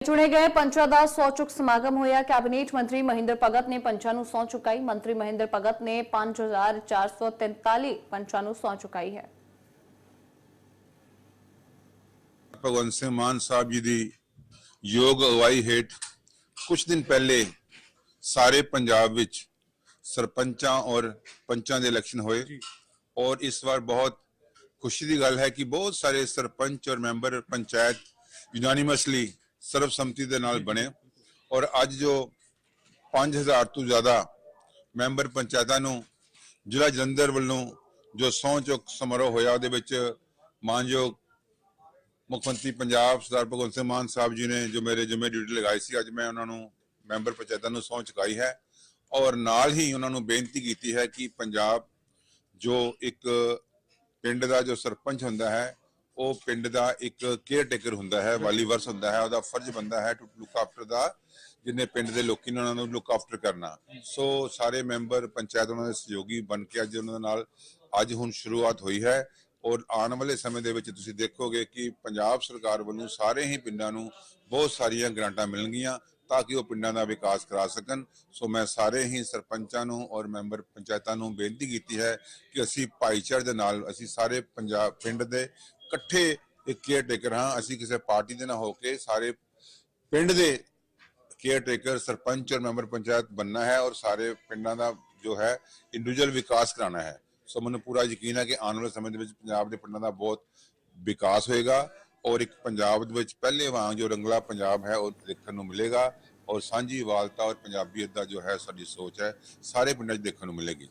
ਚੁਣੇ ਗਏ ਪੰਚਾਂ ਦਾ ਸੌ ਚੁੱਕ ਸਮਾਗਮ ਹੋਇਆ। ਕੈਬਨਿਟ ਮੰਤਰੀ ਮਹਿੰਦਰ ਭਗਤ ਨੇ ਪੰਚਾਂ ਨੂੰ ਸਹੁੰ ਚੁਕਾਈ। ਮੰਤਰੀ ਮਹਿੰਦਰ ਭਗਤ ਨੇ 5443 ਪੰਚਾਂ ਨੂੰ ਸਹੁੰ ਚੁਕਾਈ ਹੈ। ਭਗਵੰਤ ਸਿੰਘ ਮਾਨ ਸਾਹਿਬ ਜੀ ਦੀ ਯੋਗ ਅਗਵਾਈ ਹੇਠ ਕੁਝ ਦਿਨ ਪਹਿਲੇ ਸਾਰੇ ਪੰਜਾਬ ਵਿੱਚ ਸਰਪੰਚਾਂ ਔਰ ਪੰਚਾਂ ਦੇ ਇਲੈਕਸ਼ਨ ਹੋਏ। ਔਰ ਇਸ ਵਾਰ ਬਹੁਤ ਖੁਸ਼ੀ ਦੀ ਗੱਲ ਹੈ ਕਿ ਬਹੁਤ ਸਾਰੇ ਸਰਪੰਚ ਔਰ ਮੈਂਬਰ ਪੰਚਾਇਤ ਯੂਨਾਨੀਮਸਲੀ ਸਰਬਸੰਮਤੀ ਦੇ ਨਾਲ ਬਣੇ ਔਰ ਅੱਜ ਜੋ 5000 ਤੋਂ ਜ਼ਿਆਦਾ ਮੈਂਬਰ ਪੰਚਾਇਤਾਂ ਨੂੰ ਜ਼ਿਲ੍ਹਾ ਜਲੰਧਰ ਵੱਲੋਂ ਜੋ ਸਹੁੰ ਚੁੱਕ ਸਮਾਰੋਹ ਹੋਇਆ ਉਹਦੇ ਵਿੱਚ ਮਾਨਯੋਗ ਮੁੱਖ ਮੰਤਰੀ ਪੰਜਾਬ ਸਰਦਾਰ ਭਗਵੰਤ ਸਿੰਘ ਮਾਨ ਸਾਹਿਬ ਜੀ ਨੇ ਜੋ ਮੇਰੇ ਜ਼ਿੰਮੇ ਡਿਊਟੀ ਲਗਾਈ ਸੀ ਅੱਜ ਮੈਂ ਉਹਨਾਂ ਨੂੰ ਮੈਂਬਰ ਪੰਚਾਇਤਾਂ ਨੂੰ ਸਹੁੰ ਚੁਕਾਈ ਹੈ। ਔਰ ਨਾਲ ਹੀ ਉਹਨਾਂ ਨੂੰ ਬੇਨਤੀ ਕੀਤੀ ਹੈ ਕਿ ਪੰਜਾਬ ਜੋ ਇੱਕ ਪਿੰਡ ਦਾ ਜੋ ਸਰਪੰਚ ਹੁੰਦਾ ਹੈ ਉਹ ਪਿੰਡ ਦਾ ਇੱਕ ਕੇਅਰ ਟੇਕਰ ਹੁੰਦਾ ਹੈ ਵਾਲੀ ਵਰਸ ਹੁੰਦਾ ਹੈ ਉਹਦਾ ਫਰਜ਼ ਬੰਦਾ ਹੈ ਟੂ ਲੁੱਕ ਆਫਟਰ ਦਾ ਜਿੰਨੇ ਪਿੰਡ ਦੇ ਲੋਕੀ ਨੇ ਉਹਨਾਂ ਨੂੰ ਲੁੱਕ ਆਫਟਰ ਕਰਨਾ। ਸੋ ਸਾਰੇ ਮੈਂਬਰ ਪੰਚਾਇਤ ਉਹਨਾਂ ਦੇ ਸਹਿਯੋਗੀ ਬਣ ਕੇ ਅੱਜ ਉਹਨਾਂ ਦੇ ਨਾਲ ਅੱਜ ਹੁਣ ਸ਼ੁਰੂਆਤ ਹੋਈ ਹੈ ਔਰ ਆਉਣ ਵਾਲੇ ਸਮੇਂ ਦੇ ਵਿੱਚ ਤੁਸੀਂ ਦੇਖੋਗੇ ਕਿ ਪੰਜਾਬ ਸਰਕਾਰ ਵੱਲੋਂ ਸਾਰੇ ਹੀ ਪਿੰਡਾਂ ਨੂੰ ਬਹੁਤ ਸਾਰੀਆਂ ਗ੍ਰਾਂਟਾਂ ਮਿਲਣਗੀਆਂ ਤਾਂ ਕਿ ਉਹ ਪਿੰਡਾਂ ਦਾ ਵਿਕਾਸ ਕਰਾ ਸਕਣ। ਸੋ ਮੈਂ ਸਾਰੇ ਹੀ ਸਰਪੰਚਾਂ ਨੂੰ ਔਰ ਮੈਂਬਰ ਪੰਚਾਇਤਾਂ ਨੂੰ ਬੇਨਤੀ ਕੀਤੀ ਹੈ ਕਿ ਅਸੀਂ ਭਾਈਚਾਰੇ ਦੇ ਨਾਲ ਅਸੀਂ ਸਾਰੇ ਪੰਜਾਬ ਪਿੰਡ ਦੇ ਇਕੱਠੇ ਇੱਕ ਕੇਅਰ ਟੇਕਰ ਹਾਂ, ਅਸੀਂ ਕਿਸੇ ਪਾਰਟੀ ਦੇ ਨਾ ਹੋ ਕੇ ਸਾਰੇ ਪਿੰਡ ਦੇ ਕੇਅਰ ਟੇਕਰ ਸਰਪੰਚ ਔਰ ਮੈਂਬਰ ਪੰਚਾਇਤ ਬੰਨਾ ਹੈ ਔਰ ਸਾਰੇ ਪਿੰਡਾਂ ਦਾ ਜੋ ਹੈ ਇੰਡੀਵਿਜੂਅਲ ਵਿਕਾਸ ਕਰਾਉਣਾ ਹੈ। ਸੋ ਮੈਨੂੰ ਪੂਰਾ ਯਕੀਨ ਹੈ ਕਿ ਆਉਣ ਵਾਲੇ ਸਮੇਂ ਦੇ ਵਿੱਚ ਪੰਜਾਬ ਦੇ ਪਿੰਡਾਂ ਦਾ ਬਹੁਤ ਵਿਕਾਸ ਹੋਏਗਾ ਔਰ ਇੱਕ ਪੰਜਾਬ ਦੇ ਵਿੱਚ ਪਹਿਲੇ ਵਾਂਗ ਜੋ ਰੰਗਲਾ ਪੰਜਾਬ ਹੈ, ਉਹ ਦੇਖਣ ਨੂੰ ਮਿਲੇਗਾ ਔਰ ਸਾਂਝੀ ਵਾਲਤਾ ਔਰ ਪੰਜਾਬੀਅਤ ਦਾ ਜੋ ਹੈ, ਸਾਡੀ ਸੋਚ ਹੈ, ਸਾਰੇ ਪਿੰਡਾਂ 'ਚ ਦੇਖਣ ਨੂੰ ਮਿਲੇਗੀ।